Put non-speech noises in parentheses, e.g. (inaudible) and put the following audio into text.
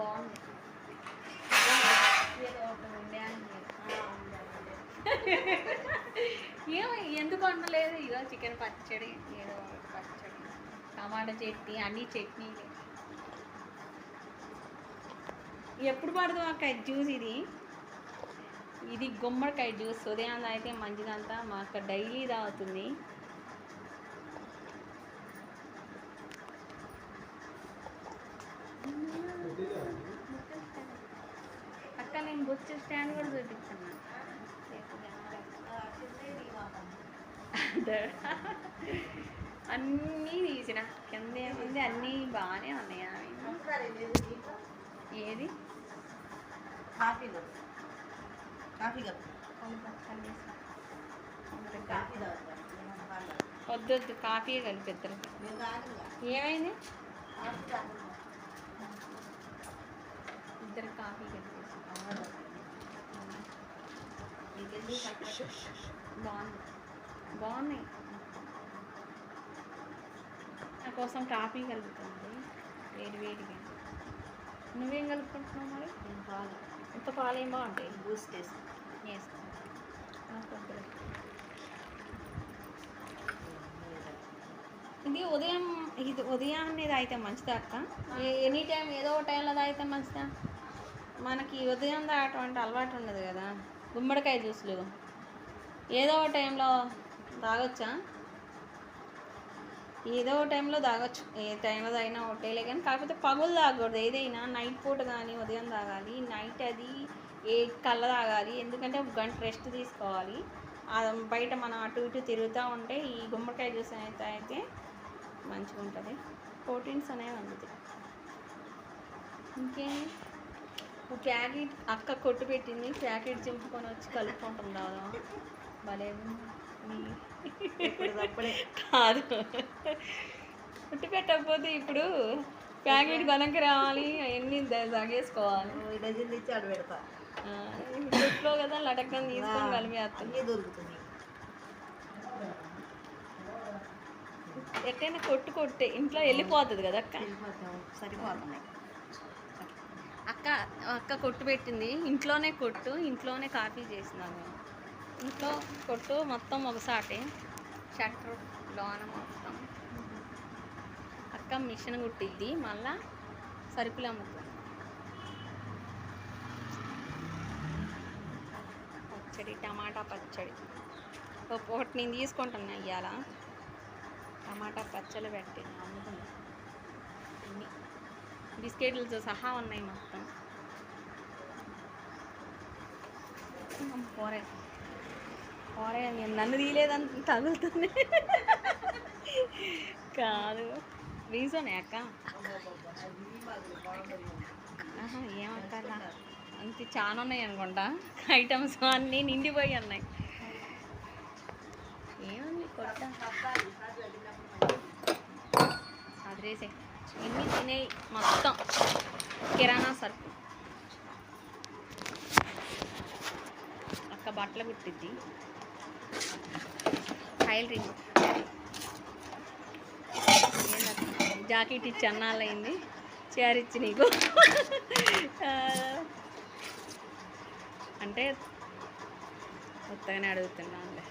బాగుంది. ఏమో ఎందుకు వండలేదు ఇగో చికెన్ పచ్చడి ఏదో పచ్చడి. టమాటా చట్నీ అన్ని చట్నీలు. ఎప్పుడు పడదు అక్క జ్యూస్ ఇది? ఇది గుమ్మడికాయ జ్యూస్. ఉదయం అయితే మంచిదంతా. మా అక్క డైలీ తాగుతుంది. బొచ్చు స్టాండ్ కూడా చూపిస్తున్నా (laughs) అన్నీ తీసిన. కింద ఏముంది అన్నీ బాగానే ఉన్నాయా ఏది? కాఫీ కాఫీ కదా కాఫీ కలిపిద్దరు ఏమైంది? ఇద్దరు కాఫీ కలిపేసి. బాగుంది. బాగున్నాయి నా కోసం కాఫీ కలుగుతుంది వేడి వేడిగా నువ్వేం కలుపుకుంటున్నావు మరి పాలు ఇంత పాలు ఏం బాగుంటాయి బూస్ట్ వేసి వేసుకో నాకు ఇది ఉదయం ఇది ఉదయం అనేది అయితే మంచిదా అక్క ఎనీ టైం ఏదో ఒక టైంలో తాగితే మంచిదా మనకి ఉదయం తాగటం అంటే అలవాటు ఉండదు కదా గుమ్మడికాయ జ్యూస్లు. ఏదో ఒక టైంలో తాగొచ్చా? ఏదో ఒక టైంలో తాగొచ్చు. ఏ టైంలో తాగినా ఒకటేలే కానీ కాకపోతే పగులు తాగకూడదు. ఏదైనా నైట్ పూట కానీ ఉదయం తాగాలి నైట్ అది ఏ కళ్ళ తాగాలి ఎందుకంటే ఒక గంట రెస్ట్ తీసుకోవాలి. బయట మనం అటు ఇటు తిరుగుతూ ఉంటే ఈ గుమ్మడికాయ జ్యూస్ అయితే అయితే మంచిగా ఉంటుంది ప్రోటీన్స్ అనేవి అందుతాయి. ఇంకేమి? ప్యాకెట్ అక్క కొట్టు పెట్టింది. ప్యాకెట్ చింపుకొని వచ్చి కలుపుకుంటుంది భలే. ఇప్పటికప్పుడే కాదు. కొట్టు పెట్టకపోతే ఇప్పుడు ప్యాకెట్ కొనకి రావాలి. అవన్నీ తగేసుకోవాలి. డజన్ తెచ్చి ఆడ పెడతా. కొట్లో కదా లటక్కని తీసుకొని కలిపేస్తాం అన్నీ దొరుకుతుంది ఎట్టైనా కొట్టు కొట్టే ఇంట్లో వెళ్ళిపోతుంది కదా అక్క? సరిపోతున్నాయి. అక్క అక్క కొట్టు పెట్టింది. ఇంట్లోనే కొట్టు ఇంట్లోనే కాఫీ చేసినాను. ఇంట్లో కొట్టు మొత్తం ఒకసారి షట్టర్ లోన మొత్తం. అక్క మిషన్ కుట్టిద్ది. మళ్ళా సరుకులు అమ్ముతుంది. పచ్చడి టమాటా పచ్చడి. ఒకటి నేను తీసుకుంటున్నా ఇవాళ టమాటా పచ్చడి పెట్టి అమ్ముతున్నా. అన్నీ బిస్కెట్లతో సహా ఉన్నాయి మొత్తం. పోరే. పోరే నేను నన్ను తీయలేదని తగులుతుంది. కాదు. రీజన్ అక్క? ఆహా, ఏమక్క అంతే చాలా ఉన్నాయి అనుకుంటా. ఐటమ్స్ అన్నీ నిండిపోయి ఉన్నాయి. ఏముంది కొట్ట. అదిరేసే ఇన్ని తినేయి మొత్తం కిరాణా సరుకు. అక్క బట్టలు కుట్టిద్ది. టైలరింగ్ జాకెట్ ఇచ్చి అన్నాళ్ళయింది. చీర ఇచ్చి నీకు. అంటే కొత్తగానే అడుగుతున్నానులే.